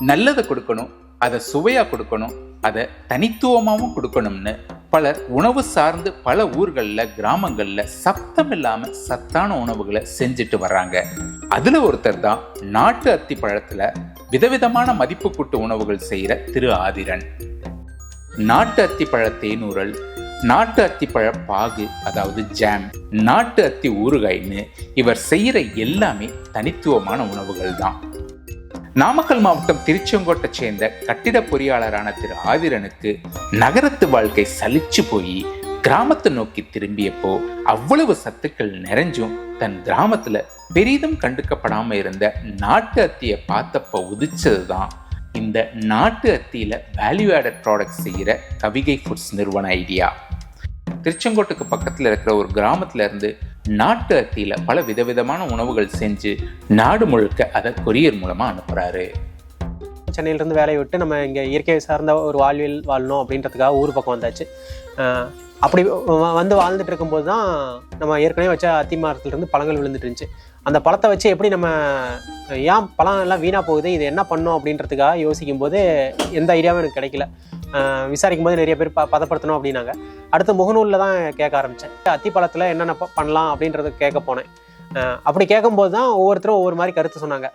நல்லதை கொடுக்கணும் அதை சுவையா கொடுக்கணும் அதை தனித்துவமாகவும் கொடுக்கணும்னு பலர் உணவு சார்ந்து பல ஊர்களில் கிராமங்களில் சத்தம் இல்லாமல் சத்தான உணவுகளை செஞ்சுட்டு வர்றாங்க. அதில் ஒருத்தர் தான் நாட்டு அத்தி பழத்தில் விதவிதமான மதிப்பு கூட்டு உணவுகள் செய்கிற திரு ஆதிரன். நாட்டு அத்திப்பழ தேனூரல் நாட்டு அத்திப்பழ பாகு அதாவது ஜாம் நாட்டு அத்தி ஊறுகாய்னு இவர் செய்கிற எல்லாமே தனித்துவமான உணவுகள் தான். நாமக்கல் மாவட்டம் திருச்செங்கோட்டை சேர்ந்த கட்டிட பொறியாளரான திரு ஆதிரனுக்கு நகரத்து வாழ்க்கை சலிச்சு போய் கிராமத்தை நோக்கி திரும்பியப்போ அவ்வளவு சத்துக்கள் நிறைஞ்சும் தன் கிராமத்துல பெரிதும் கண்டுக்கப்படாம இருந்த நாட்டு அத்தியை பார்த்தப்ப உதிச்சதுதான் இந்த நாட்டு அத்தியில வேல்யூ ஆடட் ப்ராடக்ட் செய்கிற கவிகை ஃபுட்ஸ் நிறுவன ஐடியா திருச்செங்கோட்டுக்கு பக்கத்தில் இருக்கிற ஒரு கிராமத்துல இருந்து நாட்டு அத்தியில் பல விதவிதமான உணவுகள் செஞ்சு நாடு முழுக்க அதை கொரியர் மூலமாக அனுப்புறாரு. சென்னையிலேருந்து வேலையை விட்டு நம்ம இங்கே இயற்கையை சார்ந்த ஒரு வாழ்வியல் வாழணும் அப்படின்றதுக்காக ஊர் பக்கம் வந்தாச்சு. அப்படி வந்து வாழ்ந்துட்டு இருக்கும்போது தான் நம்ம ஏற்கனவே வச்ச அத்தி மரத்துலேருந்து பழங்கள் விழுந்துட்டு இருந்துச்சு. அந்த பழத்தை வச்சு எப்படி நம்ம ஏன் பழம் எல்லாம் வீணாக போகுது இது என்ன பண்ணோம் அப்படின்றதுக்காக யோசிக்கும் போது எந்த ஐடியாவும் எனக்கு கிடைக்கல. விசாரிக்கும் போது நிறைய பேர் ப பதப்படுத்தணும் அப்படின்னாங்க. அடுத்து முகநூலில் தான் கேட்க ஆரம்பித்தேன் அத்தி பழத்தில் என்னென்ன பண்ணலாம் அப்படின்றத கேட்க போனேன். அப்படி கேட்கும்போது தான் ஒவ்வொருத்தரும் ஒவ்வொரு மாதிரி கருத்து சொன்னாங்க.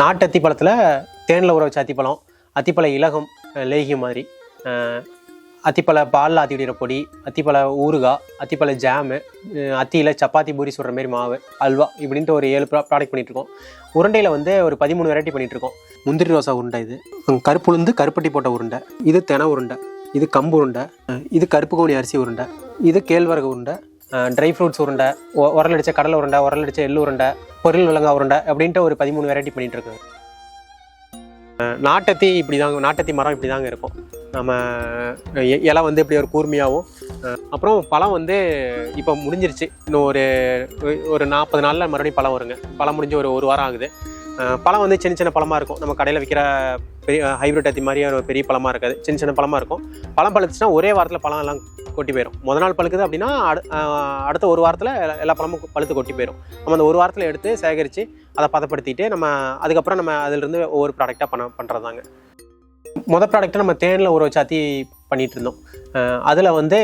நாட்டு அத்திப்பழத்தில் தேனில் ஊற வச்ச அத்திப்பழம் அத்திப்பழ இலகம் லேகி மாதிரி. அத்திப்பழ பாலில் ஆத்தி விடுற பொடி அத்திப்பழ ஊறுகாய் அத்திப்பழ ஜாமு அத்தியில் சப்பாத்தி பூரி சுடுற மாதிரி மாவு அல்வா இப்படின்ட்டு ஒரு ஏழு ப்ராடக்ட் பண்ணிகிட்ருக்கோம் உருண்டையில் வந்து ஒரு பதிமூணு வெரைட்டி பண்ணிகிட்ருக்கோம் முந்திரி ரோசா உருண்டை இது. கருப்புளுந்து கருப்பட்டி போட்ட உருண்டை இது தென உருண்டை இது கம்பு உருண்டை இது கருப்பு கோணி அரிசி உருண்டை இது கேழ்வரகு உருண்டை ட்ரை ஃப்ரூட்ஸ் உருண்டை உ- உரல் கடலை உருண்டை உரலடிச்ச எள்ளு உருண்டை பொருள் விலங்கா உருண்டை அப்படின்ட்டு ஒரு பதிமூணு வெரைட்டி பண்ணிட்டு இருக்கு நாட்டத்தி இப்படி தாங்க நாட்டத்தி மரம் இப்படி தாங்க இருக்கும். நம்ம இலை வந்து இப்படி ஒரு கூர்மையாகவும் அப்புறம் பழம் வந்து இப்போ முடிஞ்சிருச்சு. இன்னும் ஒரு ஒரு நாற்பது நாளில் மறுபடியும் பழம் வருங்க. பழம் முடிஞ்சு ஒரு ஒரு வாரம் ஆகுது. பழம் வந்து சின்ன சின்ன பழமாக இருக்கும். நம்ம கடையில் விற்கிற பெரிய ஹைப்ரிட் அத்தி மாதிரி ஒரு பெரிய பழமாக இருக்காது. சின்ன சின்ன பழமாக இருக்கும். பழம் பழுத்துச்சுன்னா ஒரே வாரத்தில் பழம் எல்லாம் கொட்டி போயிடும் முத நாள் பழுக்குது அப்படின்னா அடு- அடுத்த ஒரு வாரத்தில் எல்லா- பழமும் பழுத்து கொட்டி போயிடும் நம்ம அந்த ஒரு வாரத்தில் எடுத்து சேகரித்து அதை பதப்படுத்திட்டு நம்ம அதுக்கப்புறம் நம்ம அதிலிருந்து ஒவ்வொரு ப்ராடக்டாக பண்ண பண்ணுறதாங்க மொதல் ப்ராடக்ட்டை நம்ம தேனில் ஊற வச்சாத்தி பண்ணிகிட்டு இருந்தோம். அதில் வந்து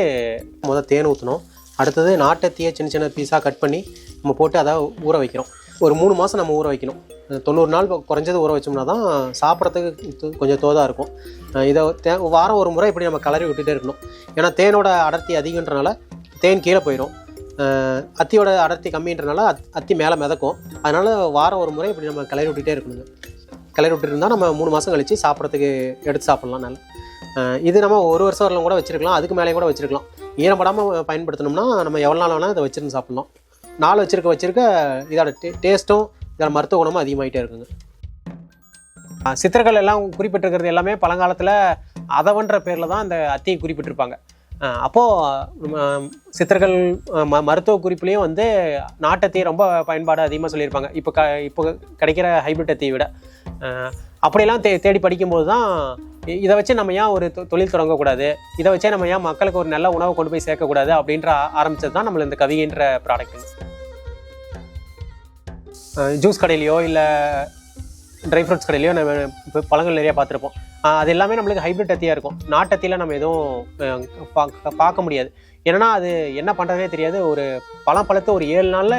மொதல் தேன் ஊற்றணும் அடுத்தது நாட்டத்தியை சின்ன சின்ன பீஸாக கட் பண்ணி நம்ம போட்டு அதை ஊற வைக்கிறோம். ஒரு மூணு மாதம் நம்ம ஊற வைக்கணும். தொண்ணூறு நாள் குறைஞ்சது ஊற வச்சோம்னா தான் சாப்பிட்றதுக்கு கொஞ்சம் தோதாக இருக்கும். இதை தே வாரம் ஒரு முறை இப்படி நம்ம கலரி விட்டுட்டே இருக்கணும். ஏன்னா தேனோட அடர்த்தி அதிகன்றனால தேன் கீழே போயிடும் அத்தியோட அடர்த்தி கம்மின்றனால அத் அத்தி மேலே மிதக்கும். அதனால் வாரம் ஒரு முறை இப்படி நம்ம கிளறி விட்டுட்டே இருக்கணுங்க. கிளறி விட்டுட்டு இருந்தால் நம்ம மூணு மாதம் கழித்து சாப்பிட்றதுக்கு எடுத்து சாப்பிட்லாம் நல்லா. இது நம்ம ஒரு வருஷம் வரலாம் கூட வச்சுருக்கலாம். அதுக்கு மேலேயும் கூட வச்சுருக்கலாம். ஈரப்படாமல் பயன்படுத்தணும்னா நம்ம எவ்வளோ நாள் வேணால் இதை வச்சுருந்து சாப்பிட்லாம். நாள் வச்சிருக்க வச்சிருக்க இதோட டே டேஸ்ட்டும் இதோட மருத்துவ குணமும் அதிகமாகிட்டே இருக்குங்க. அஹ் எல்லாம் குறிப்பிட்டிருக்கிறது எல்லாமே பழங்காலத்தில் அதவன்ற பேரில் தான் அந்த அத்தியை குறிப்பிட்டிருப்பாங்க. அப்போது சித்தர்கள் ம மருத்துவ குறிப்புலேயும் வந்து நாட்டத்தை ரொம்ப பயன்பாடு அதிகமாக சொல்லியிருப்பாங்க. இப்போ க இப்போ கிடைக்கிற ஹைபிரிட்டத்தை விட. அப்படியெல்லாம் தே தேடி படிக்கும்போது தான் இதை வச்சு நம்ம ஏன் ஒரு தொ- தொழில் தொடங்கக்கூடாது? இதை வச்சே நம்ம ஏன் மக்களுக்கு ஒரு நல்ல உணவை கொண்டு போய் சேர்க்கக்கூடாது? அப்படின்ற ஆரம்பித்தது ஆரம்பிச்சது தான் நம்மள இந்த கவிகின்ற ப்ராடக்ட் ஜூஸ் கடையிலையோ இல்லை ட்ரை ஃப்ரூட்ஸ் கடையிலையோ நம்ம இப்போ பழங்கள் நிறைய பார்த்துருப்போம். அது எல்லாமே நம்மளுக்கு ஹைப்ரிட் அத்தியாக இருக்கும். நாட்டத்தியில் நம்ம எதுவும் பார்க்க முடியாது. ஏன்னா அது என்ன பண்ணுறதுனே தெரியாது. ஒரு பழம் பழத்தை ஒரு ஏழு நாளில்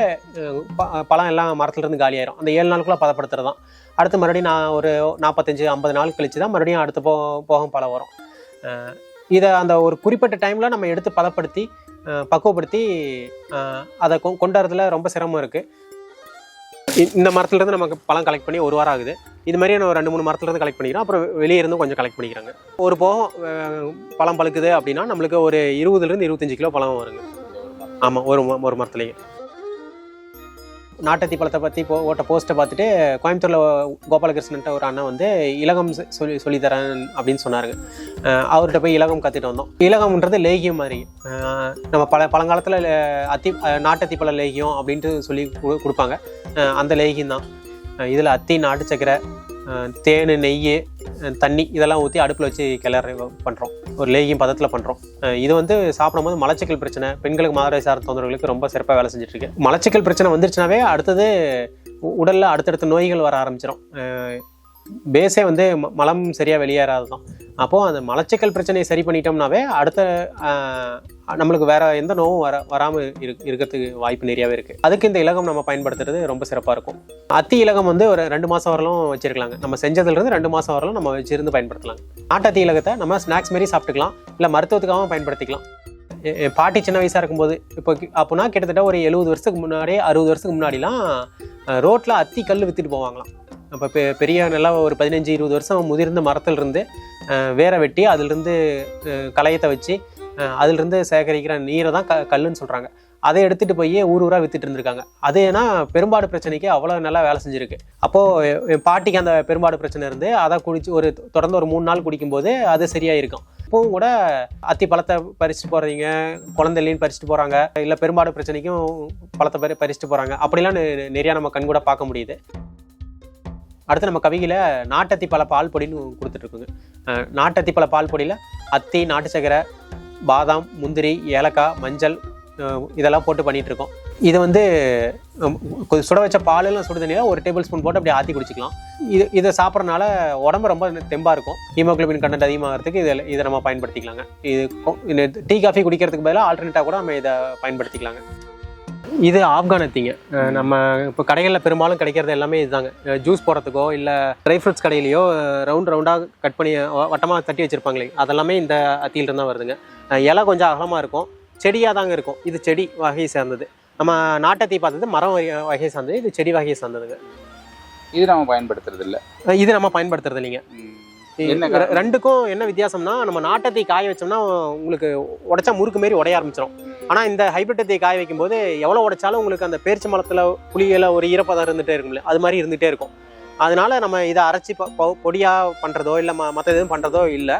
பழம் எல்லாம் மரத்துலேருந்து காலியாயிரும் அந்த ஏழு நாளுக்குள்ளே பதப்படுத்துறது தான். அடுத்து மறுபடியும் நான் ஒரு நாற்பத்தஞ்சு ஐம்பது நாள் கழிச்சு தான் மறுபடியும் அடுத்து போ போகும் பழம் வரும். இதை அந்த ஒரு குறிப்பிட்ட டைமில் நம்ம எடுத்து பதப்படுத்தி பக்குவப்படுத்தி அதை கொ கொண்டாடுறதுல ரொம்ப சிரமம் இருக்குது இந்த மரத்துலேருந்து நமக்கு பழம் கலெக்ட் பண்ணி ஒரு வாரம் ஆகுது. இது மாதிரி நான் ரெண்டு மூணு மரத்துலேருந்து கலெக்ட் பண்ணிக்கிறோம். அப்புறம் வெளியே இருந்தும் கொஞ்சம் கலெக்ட் பண்ணிக்கிறாங்க. ஒரு போகம் பழம் பழுக்குது அப்படின்னா நம்மளுக்கு ஒரு இருபதுலேருந்து இருபத்தஞ்சு கிலோ பழம் வருங்க. ஆமாம் ஒரு ம- ஒரு மரத்துலேயே. நாட்டத்தி பழத்தை பற்றி போ ஓட்ட போஸ்ட்டை பார்த்துட்டு கோயம்புத்தூரில் கோபாலகிருஷ்ணன்ட்ட ஒரு அண்ணன் வந்து இலகம் சொல்லி சொல்லித்தரேன் அப்படின்னு சொன்னாருங்க அவர்கிட்ட போய் இலகம் கற்றுட்டு வந்தோம். இலகம்ன்றது லேகியம் மாதிரி. நம்ம பல பழங்காலத்தில் அத்தி நாட்டத்தி பழ லேகியம் அப்படின்ட்டு சொல்லி கொடுப்பாங்க. அந்த லேகியம் தான். இதில் அத்தி நாட்டு சக்கரை தேன் நெய் தண்ணி இதெல்லாம் ஊற்றி அடுப்பில் வச்சு கிளறி பண்ணுறோம் ஒரு லேகியம் பதத்தில் பண்ணுறோம் இது வந்து சாப்பிடும்போது மலச்சிக்கல் பிரச்சனை. பெண்களுக்கு மாதவிடாய் சார் தொந்தரவுகளுக்கு ரொம்ப சிறப்பாக வேலை செஞ்சுட்டு இருக்கு மலச்சிக்கல் பிரச்சனை வந்துருச்சுனாவே அடுத்தது உ- அடுத்தடுத்த நோய்கள் வர ஆரம்பிச்சிடும் பேஸே வந்து ம- மலம் சரியாக வெளியேறாது தான் அப்போது அந்த மலச்சிக்கல் பிரச்சனையை சரி பண்ணிட்டோம்னாவே அடுத்த நம்மளுக்கு வேற எந்த நோவும் வர வராமல் இரு இருக்கிறதுக்கு வாய்ப்பு நிறையாவே இருக்குது அதுக்கு இந்த இலகம் நம்ம பயன்படுத்துறது ரொம்ப சிறப்பாக இருக்கும். அத்தி இலகம் வந்து ஒரு ரெண்டு மாதம் வரலும் வச்சுருக்கலாங்க. நம்ம செஞ்சதுலேருந்து ரெண்டு மாதம் வரலும் நம்ம வச்சிருந்து பயன்படுத்தலாம் நாட்டத்தி இலகத்தை நம்ம ஸ்நாக்ஸ் மாரி சாப்பிட்டுக்கலாம். இல்லை மருத்துவத்துக்காகவும் பயன்படுத்திக்கலாம். என் பாட்டி சின்ன வயசாக இருக்கும்போது இப்போ அப்போனா கிட்டத்தட்ட ஒரு எழுபது வருஷத்துக்கு முன்னாடியே அறுபது வருஷத்துக்கு முன்னாடிலாம் ரோட்டில் அத்தி கல் விற்றுட்டு போவாங்களாம். அப்போ பெ பெரிய நல்லா ஒரு பதினஞ்சு இருபது வருஷம் முதிர்ந்த மரத்துலேருந்து வேரை வெட்டி அதிலிருந்து களையத்தை வச்சு அதிலிருந்து சேகரிக்கிற நீரை தான் க கல்லுன்னு சொல்கிறாங்க அதை எடுத்துகிட்டு போய் ஊர் ஊராக வித்துட்டு இருந்திருக்காங்க. அது ஏன்னா பெரும்பாடு பிரச்சனைக்கு அவ்வளோ நல்லா வேலை செஞ்சுருக்கு. அப்போது என் பாட்டிக்கு அந்த பெரும்பாடு பிரச்சனை இருந்து அதை குடிச்சு ஒரு தொடர்ந்து ஒரு மூணு நாள் குடிக்கும்போது அது சரியாக இருக்கும் இப்போவும் கூட அத்தி பழத்தை பறிச்சுட்டு போகிறீங்க குழந்தைலையும் பறிச்சுட்டு போகிறாங்க இல்லை பெரும்பாடு பிரச்சனைக்கும் பழத்தை பறி பறிச்சுட்டு போகிறாங்க அப்படிலாம் நிறையா நம்ம கண் கூட பார்க்க முடியுது. அடுத்து நம்ம கவிகையில் நாட்டத்தி பல பால் பொடின்னு கொடுத்துட்ருக்குங்க. நாட்டத்தி பல பால் பொடியில் அத்தி நாட்டு சக்கரை பாதாம் முந்திரி ஏலக்காய் மஞ்சள் இதெல்லாம் போட்டு பண்ணிகிட்ருக்கோம் இருக்கோம் இது வந்து சுட வச்ச பாலெல்லாம் சுடு தண்ணியில் ஒரு டேபிள் ஸ்பூன் போட்டு அப்படியே ஆற்றி குடிச்சிக்கலாம். இது இதை சாப்பிட்றனால உடம்பு ரொம்ப தெம்பாக இருக்கும். ஹீமோக்ளோபின் கண்டென்ட் அதிகமாகிறதுக்கு இதில் இதை நம்ம பயன்படுத்திக்கலாங்க. இது டீ காஃபி குடிக்கிறதுக்கு பதிலாக ஆல்டர்னேட்டாக கூட நம்ம இதை பயன்படுத்திக்கலாங்க. இது ஆப்கான் அத்திங்க அஹ் நம்ம இப்போ கடைகளில் பெரும்பாலும் கிடைக்கிறது எல்லாமே இதுதாங்க. ஜூஸ் போடுறதுக்கோ இல்லை ட்ரை ஃப்ரூட்ஸ் கடையிலையோ ரவுண்ட் ரவுண்டாக கட் பண்ணி வட்டமாக தட்டி வச்சுருப்பாங்களே அதெல்லாமே இந்த அத்தியிலிருந்து தான் வருதுங்க. இலை கொஞ்சம் அகலமாக இருக்கும். செடியாக தாங்க இருக்கும். இது செடி வகையை சேர்ந்தது. நம்ம நாட்டத்தி பார்த்தது மரம் வகை- வகையை சார்ந்தது இது செடி வகையை சார்ந்ததுங்க. இது நம்ம பயன்படுத்துறது இல்ல இது நம்ம பயன்படுத்துறது இல்லைங்க ரெண்டுக்கும் என்ன வித்தியாசம்னா நம்ம நாட்டத்தை காய வச்சோம்னா உங்களுக்கு உடைச்சா முறுக்கு மாரி உடைய ஆரம்பிச்சிடும் ஆனால் இந்த ஹைபிரிட்டத்தை காய வைக்கும்போது எவ்வளோ உடைச்சாலும் உங்களுக்கு அந்த பேரிச்ச மரத்தில் புளியில ஒரு ஈரப்பதம் இருந்துகிட்டே இருக்கும்ல அது மாதிரி இருந்துகிட்டே இருக்கும். அதனால நம்ம இதை அரைச்சி ப- ப- பொடியா பண்ணுறதோ இல்லை ம மற்ற எதுவும் பண்ணுறதோ இல்லை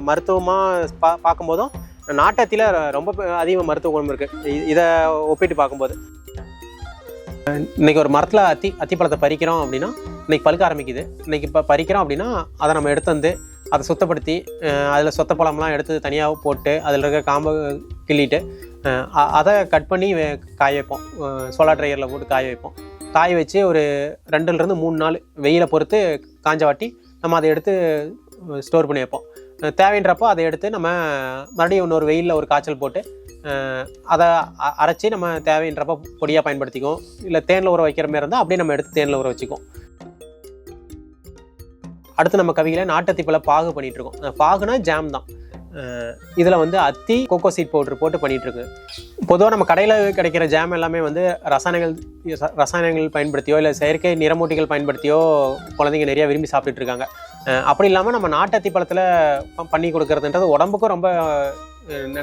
மருத்துவமாக பா பார்க்கும்போதும் நாட்டத்தில் ரொம்ப ப- அதிக மருத்துவ குணம் இருக்குது இதை ஒப்பிட்டு பார்க்கும்போது. இன்னைக்கு ஒரு மரத்தில் அத்தி அத்திப்பழத்தை பறிக்கிறோம் அப்படின்னா இன்னைக்கு பழுக்க ஆரம்பிக்குது. இன்னைக்கு இப்போ பறிக்கிறோம் அப்படின்னா அதை நம்ம எடுத்து வந்து அதை சுத்தப்படுத்தி அதில் சொத்த பழம்லாம் எடுத்து தனியாக போட்டு அதில் இருக்க காம்பை கிள்ளிட்டு அதை கட் பண்ணி காய வைப்போம். சோலார் ட்ரையரில் போட்டு காய வைப்போம். காய வச்சு ஒரு ரெண்டுலேருந்து மூணு நாள் வெயிலை பொறுத்து காஞ்ச வாட்டி நம்ம அதை எடுத்து ஸ்டோர் பண்ணி வைப்போம். தேவைன்றப்போ அதை எடுத்து நம்ம மறுபடியும் இன்னொரு வெயிலில் ஒரு காய்ச்சல் போட்டு அதை அரைச்சி நம்ம தேவைன்றப்போ பொடியாக பயன்படுத்திக்குவோம். இல்லை தேனில் ஊற வைக்கிற மாதிரி இருந்தால் அப்படியே நம்ம எடுத்து தேனில் ஊற வச்சுக்குவோம். அடுத்து நம்ம கவிகளை நாட்டத்திப்பழ பாகு பண்ணிட்டு இருக்கோம் பாகுனா ஜாம் தான். இதில் வந்து அத்தி கோகோ சீட் பவுடர் போட்டு பண்ணிட்டு இருக்கு பொதுவாக நம்ம கடையில் கிடைக்கிற ஜாம் எல்லாமே வந்து ரசாயனங்கள் ரசாயனங்கள் பயன்படுத்தியோ இல்லை செயற்கை நிறமூட்டிகள் பயன்படுத்தியோ குழந்தைங்க நிறைய விரும்பி சாப்பிட்டுட்டு இருக்காங்க அப்படி இல்லாமல் நம்ம நாட்டத்தி பழத்தில் பண்ணி கொடுக்கறதுன்றது உடம்புக்கும் ரொம்ப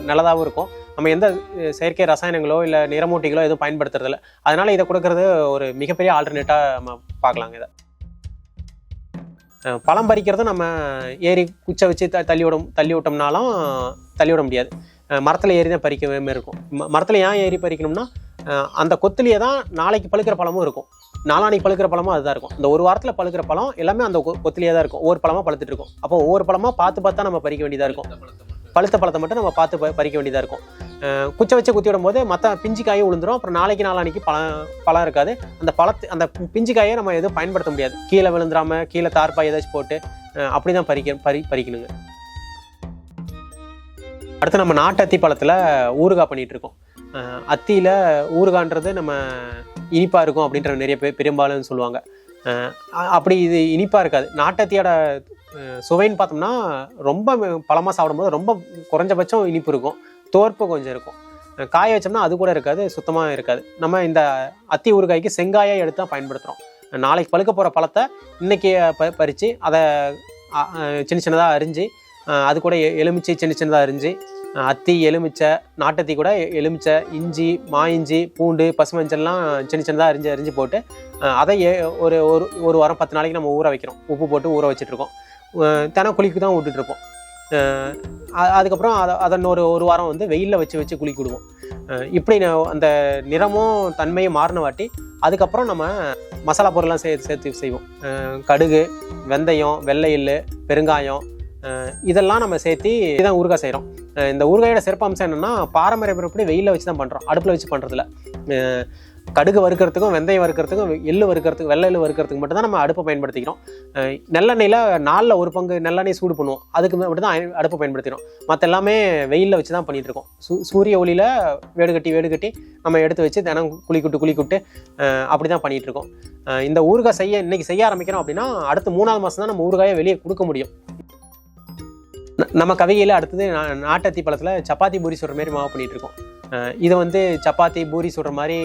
நல்லதாகவும் இருக்கும். நம்ம எந்த செயற்கை ரசாயனங்களோ இல்லை நிறமூட்டிகளோ எதுவும் பயன்படுத்துறதில்ல. அதனால் இதை கொடுக்கறது ஒரு மிகப்பெரிய ஆல்டர்னேட்டாக நம்ம பார்க்கலாங்க இதை. பழம் பறிக்கிறத நம்ம ஏறி குச்சை வச்சு த தள்ளி விட தள்ளி விட்டோம்னாலும் தள்ளி விட முடியாது. மரத்தில் ஏறி தான் பறிக்கவே இருக்கும். மரத்தில் ஏன் ஏறி பறிக்கணும்னா அந்த கொத்துலேயே தான் நாளைக்கு பழுக்கிற பழமும் இருக்கும். நாளானைக்கு பழுக்கிற பழமும் அதுதான் இருக்கும். இந்த ஒரு வாரத்தில் பழுக்கிற பழம் எல்லாமே அந்த கொத்துலேயே தான் இருக்கும். ஒவ்வொரு பழமாக பழுத்துட்டு இருக்கும். அப்போ ஒவ்வொரு பழமாக பார்த்து பார்த்தா நம்ம பறிக்க வேண்டியதாக இருக்கும். பழுத்த பழத்தை மட்டும் நம்ம பார்த்து பறிக்க வேண்டியதாக இருக்கும். குச்சை வச்சு குத்தி விடும் போது மற்ற பிஞ்சு காயும் விழுந்துரும் அப்புறம் நாளைக்கு நாளானிக்கு பழம் பழம் இருக்காது. அந்த பழத்தை அந்த பிஞ்சு காயை நம்ம எதுவும் பயன்படுத்த முடியாது. கீழே விழுந்துராம கீழே தார்பாய் ஏதாச்சும் போட்டு அப்படி தான் பறிக்க பறி பறிக்கணுங்க. அடுத்து நம்ம நாட்டு அத்தி பழத்தில் ஊறுகாய் பண்ணிகிட்டு இருக்கோம். அத்தியில் ஊறுகான்றது நம்ம இனிப்பாக இருக்கும் அப்படின்ற நிறைய பேர் பெரும்பாலும் சொல்லுவாங்க. அப்படி இது இனிப்பாக இருக்காது. நாட்டத்தியோட சுவைன்னு பார்த்தோம்னா ரொம்ப பழமாக சாப்பிடும்போது ரொம்ப குறைஞ்சபட்சம் இனிப்பு இருக்கும். தோற்பு கொஞ்சம் இருக்கும். காய வச்சோம்னா அது கூட இருக்காது சுத்தமாக இருக்காது. நம்ம இந்த அத்தி ஊறுகாய்க்கு செங்காயை எடுத்து தான் பயன்படுத்துகிறோம் நாளைக்கு பழுக்க போகிற பழத்தை இன்றைக்கி ப பறித்து அதை சின்ன சின்னதாக அரிஞ்சு அது கூட எ- எலுமிச்சை சின்ன சின்னதாக அரிஞ்சு அத்தி எலுமிச்சை நாட்டத்தி கூட எலுமிச்சை இஞ்சி மா இஞ்சி பூண்டு பசுமஞ்சள்லாம் சின்ன சின்னதாக அரிஞ்சு அரிஞ்சு போட்டு அதை ஏ- ஒரு ஒரு ஒரு வாரம் பத்து நாளைக்கு நம்ம ஊற வைக்கிறோம். உப்பு போட்டு ஊற வச்சுட்ருக்கோம் தினம் குளிக்கு தான் விட்டுட்ருப்போம் அதுக்கப்புறம் அதை அதை இன்னொரு ஒரு வாரம் வந்து வெயிலில் வச்சு வச்சு குளிக்க விடுவோம். இப்படி அந்த நிறமும் தன்மையும் மாறின வாட்டி அதுக்கப்புறம் நம்ம மசாலா பொருள்லாம் சேர்த்து சேர்த்து செய்வோம். கடுகு வெந்தயம் வெள்ளை எள்ளு பெருங்காயம் இதெல்லாம் நம்ம சேர்த்து இதான் ஊறுகாய் செய்கிறோம் இந்த ஊறுகாயோட சிறப்பு அம்சம் என்னென்னா பாரம்பரிய முறைப்படி வெயிலில் வச்சு தான் பண்ணுறோம் அடுப்பில் வச்சு பண்ணுறதில்ல கடுகு வறுக்கிறதுக்கும் வெந்தயம் வறுக்கிறதுக்கும் எள்ளு வறுக்கிறதுக்கு வெள்ளை எள்ளு வறுக்கிறதுக்கு மட்டும் தான் நம்ம அடுப்பை பயன்படுத்திக்கிறோம். நல்லெண்ணெயில் நாளில் நாலில் ஒரு பங்கு நல்லெண்ணெய் சூடு பண்ணுவோம். அதுக்கு மட்டும் தான் அடுப்பை பயன்படுத்திக்கிறோம். மற்ற எல்லாமே வெயிலில் வச்சு தான் பண்ணிகிட்டு இருக்கோம் சூ சூரிய ஒளியில் வேடு கட்டி வேடு கட்டி நம்ம எடுத்து வச்சு தினம் குளிக்குட்டு குளிக்குட்டு அப்படி தான் பண்ணிகிட்ருக்கோம் இருக்கோம் இந்த ஊறுகாய் செய்ய இன்றைக்கி செய்ய ஆரம்பிக்கிறோம் அப்படின்னா அடுத்த மூணாவது மாதம் தான் நம்ம ஊறுகாயை வெளியே கொடுக்க முடியும். ந- நம்ம கவிகையில் அடுத்தது நா- நாட்டத்தி பழத்தில் சப்பாத்தி பூரி சுடுற மாதிரி மாவு பண்ணிகிட்ருக்கோம் இருக்கோம் இதை வந்து சப்பாத்தி பூரி சுடுற மாதிரி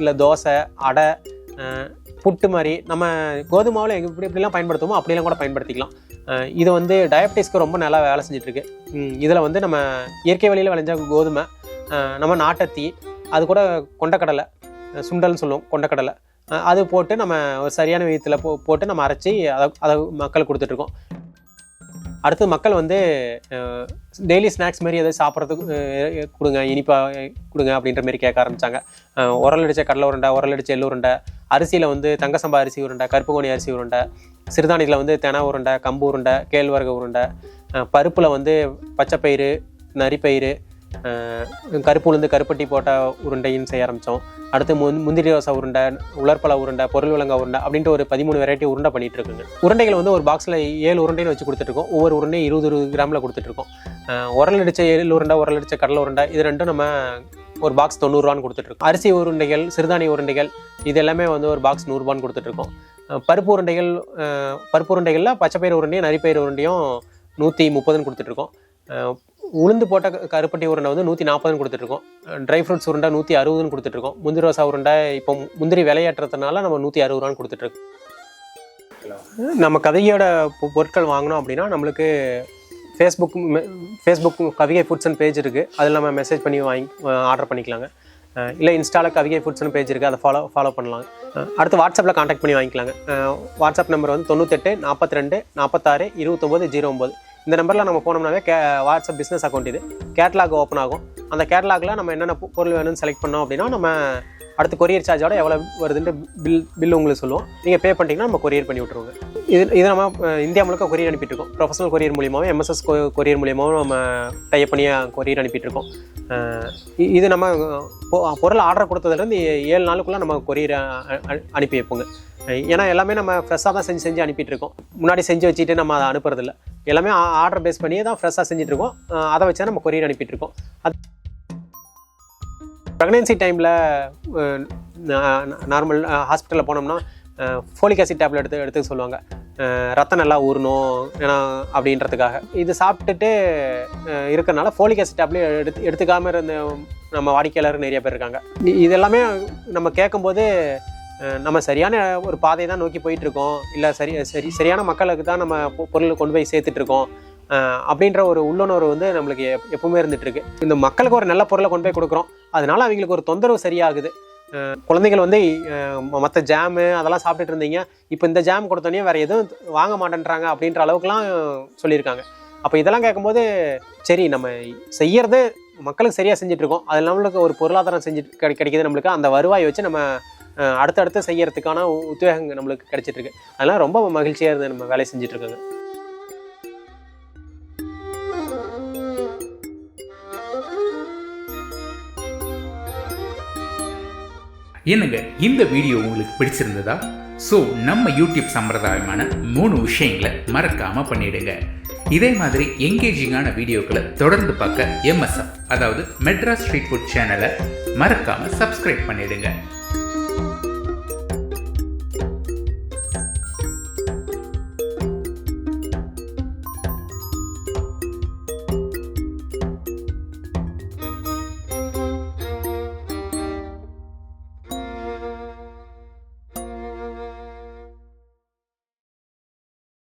இல்லை தோசை அடை புட்டு மாதிரி நம்ம கோதுமாவில் எப்படி எப்படிலாம் பயன்படுத்துவோமோ அப்படிலாம் கூட பயன்படுத்திக்கலாம். இது வந்து டயபிட்டிஸ்க்கு ரொம்ப நல்லா வேலை செஞ்சிட்ருக்கு. இதில் வந்து நம்ம இயற்கை வழியில் விளைஞ்ச கோதுமை நம்ம நாட்டத்தி அது கூட கொண்டக்கடலை சுண்டல்னு சொல்லுவோம் கொண்டக்கடலை. அது போட்டு நம்ம ஒரு சரியான விதத்தில் போ போட்டு நம்ம அரைச்சி அதை அதை மக்கள் கொடுத்துட்ருக்கோம். அடுத்து மக்கள் வந்து டெய்லி ஸ்நாக்ஸ் மாதிரி எதாவது சாப்பிட்றதுக்கு கொடுங்க இனிப்பாக கொடுங்க அப்படின்ற மாதிரி கேட்க ஆரம்பித்தாங்க உரல் அடித்த கடலை உருண்டை உரல் அடித்த எள்ளு உருண்டை அரிசியில் வந்து தங்கசம்பா அரிசி உருண்டை கருப்பு கோணி அரிசி உருண்டை சிறுதானியத்தில் வந்து தென உருண்டை கம்பு உருண்டை கேழ்வரகு உருண்டை பருப்பில் வந்து பச்சைப்பயிறு நரிப்பயிறு கருப்பு உளுந்து கருப்பட்டி போட்ட உருண்டைன்னு செய்ய ஆரம்பித்தோம் அடுத்து முந் முந்திரி ரோசா உருண்டை உலர்பழ உருண்டை பொருள் விலங்கா உருண்டை அப்படின்ட்டு ஒரு பதிமூணு வெரைட்டி உருண்டை பண்ணிட்டு இருக்குங்க. உருண்டைகள் வந்து ஒரு பாக்ஸில் ஏழு உருண்டைன்னு வச்சு கொடுத்துட்ருக்கோம் ஒவ்வொரு உருண்டையும் இருபது இருபது கிராமில் கொடுத்துட்ருக்கோம் உரல் அடித்த ஏழு உருண்டை உரல் அடித்த கடலை உருண்டை இது ரெண்டும் நம்ம ஒரு பாக்ஸ் தொண்ணூறுரூவான்னு கொடுத்துட்ருக்கோம் அரிசி உருண்டைகள் சிறுதானிய உருண்டைகள் இது எல்லாமே வந்து ஒரு பாக்ஸ் நூறுரூபான்னு கொடுத்துட்ருக்கோம் பருப்பு உருண்டைகள் பருப்பு உருண்டைகளில் பச்சைப்பயிறு உருண்டையும் நரிப்பயிறு உருண்டையும் நூற்றி முப்பதுன்னு கொடுத்துட்ருக்கோம் உளுந்து போட்ட க- கருப்பட்டி உருண்டை வந்து நூற்றி நாற்பதுன்னு கொடுத்துட்ருக்கோம். ட்ரை ஃப்ரூட்ஸ் உருண்டை நூற்றி அறுபதுன்னு கொடுத்துட்ருக்கோம். முந்திரி ரோசா உருண்டை இப்போ முந்திரி விலையேற்றதுனால நம்ம நூற்றி அறுபது ரூபான்னு கொடுத்துட்ருக்கோம். நம்ம கதையோட பொ- பொருட்கள் வாங்கினோம் அப்படின்னா நம்மளுக்கு Facebook Facebook Kavigai foods and page இருக்குது அதில் நம்ம மெசேஜ் பண்ணி வாங்கி ஆர்டர் பண்ணிக்கலாங்க. இல்லை இன்ஸ்டாவில் கவிகை ஃபுட்ஸ்னு பேஜ் இருக்குது அதை ஃபாலோ ஃபாலோ பண்ணலாம். அடுத்து வாட்ஸ்அப்பில் காண்டாக்ட் பண்ணி வாங்கிக்கலாங்க. வாட்ஸ்அப் நம்பர் வந்து தொண்ணூத்தெட்டு நாற்பத்தி ரெண்டு நாற்பத்தாறு இருபத்தொம்போது ஜீரோ ஒம்பது. இந்த நம்பரில் நம்ம போனோம்னாவே கே வாட்ஸ்அப் பிஸ்னஸ் அக்கௌண்ட் இது. கேட்லாக் ஓப்பன் ஆகும். அந்த கேட்லாகில் நம்ம என்னென்ன பொருள் வேணும்னு செலக்ட் பண்ணோம் அப்படின்னா நம்ம அடுத்து கொரியர் சார்ஜோட எவ்வளோ வருதுன்ட்டு பில் பில் உங்களுக்கு சொல்லுவோம். நீங்கள் பே பண்ணிட்டீங்கன்னா நம்ம கொரியர் பண்ணி விட்ருவோங்க இது இது நம்ம இந்தியா முழுக்க கொரியர் அனுப்பிட்டுருக்கோம். ப்ரொஃபஷனல் கொரியர் மூலியமாகவும் எம்எஸ்எஸ் கொரியர் மூலியமாகவும் நம்ம டைப் பண்ணி கொரியர் அனுப்பிட்டுருக்கோம். இது நம்ம பொ- பொருள் ஆர்டர் கொடுத்ததுலேருந்து ஏழு நாளுக்குள்ளே நம்ம கொரியர் அனுப்பி வைப்போங்க. ஏன்னா எல்லாமே நம்ம ஃப்ரெஷ்ஷாக தான் செஞ்சு செஞ்சு அனுப்பிட்டு இருக்கோம் முன்னாடி செஞ்சு வச்சுட்டு நம்ம அதை அனுப்புறதில்ல. எல்லாமே ஆர்டர் பேஸ் பண்ணியே தான் ஃப்ரெஷ்ஷாக செஞ்சுட்ருக்கோம் அதை வச்சா நம்ம கொரியர் அனுப்பிட்டுருக்கோம். அது ப்ரெக்னென்சி டைமில் நார்மல் ஹாஸ்பிட்டலில் போனோம்னா ஃபோலிக் ஆசிட் டேப்லெட் எடுத்து எடுத்துக்க சொல்லுவாங்க. ரத்தம் நல்லா ஊறணும் ஏன்னா அப்படின்றதுக்காக. இது சாப்பிட்டுட்டு இருக்கிறனால ஃபோலிக் ஆசிட் டேப்லெட் எடுத்து எடுத்துக்காமல் இருந்த நம்ம வாடிக்கையாளர் நிறைய பேர் இருக்காங்க. இது எல்லாமே நம்ம கேட்கும்போது நம்ம சரியான ஒரு பாதையை தான் நோக்கி போயிட்டு இருக்கோம் இல்லை சரி சரி சரியான மக்களுக்கு தான் நம்ம பொ- பொருள் கொண்டு போய் சேர்த்துட்டு இருக்கோம் அப்படின்ற ஒரு உள்ளுணர்வு வந்து நம்மளுக்கு எப்- எப்பவுமே இருந்துகிட்ருக்கு இந்த மக்களுக்கு ஒரு நல்ல பொருளை கொண்டு போய் கொடுக்குறோம். அதனால அவங்களுக்கு ஒரு தொந்தரவு சரியாகுது. குழந்தைகள் வந்து மற்ற ஜாமு அதெல்லாம் சாப்பிட்டுட்டு இருந்தீங்க. இப்போ இந்த ஜாம் கொடுத்தோன்னே வேறு எதுவும் வாங்க மாட்டேன்றாங்க அப்படின்ற அளவுக்குலாம் சொல்லியிருக்காங்க. அப்போ இதெல்லாம் கேட்கும்போது சரி நம்ம செய்யறது மக்களுக்கு சரியாக செஞ்சுட்டு இருக்கோம் அது நம்மளுக்கு ஒரு பொருளாதாரம் செஞ்சு கிடை கிடைக்குது நம்மளுக்கு. அந்த வருவாயை வச்சு நம்ம அடுத்தடுத்து செய்யறதுக்கான உத்வேகம் நம்மளுக்கு கிடைச்சிட்டு இருக்கு அதெல்லாம் ரொம்ப மகிழ்ச்சியாக இருந்து நம்ம வேலை செஞ்சுட்டு இருக்காங்க என்னங்க இந்த வீடியோ உங்களுக்கு பிடிச்சிருந்ததா? ஸோ நம்ம யூடியூப் சம்பிரதாயமான மூணு விஷயங்களை மறக்காம பண்ணிடுங்க. இதே மாதிரி எங்கேஜிங்கான வீடியோக்களை தொடர்ந்து பார்க்க எம்எஸ்எஃப் அதாவது மெட்ராஸ் ஸ்ட்ரீட் ஃபுட் சேனலை மறக்காம சப்ஸ்கிரைப் பண்ணிடுங்க.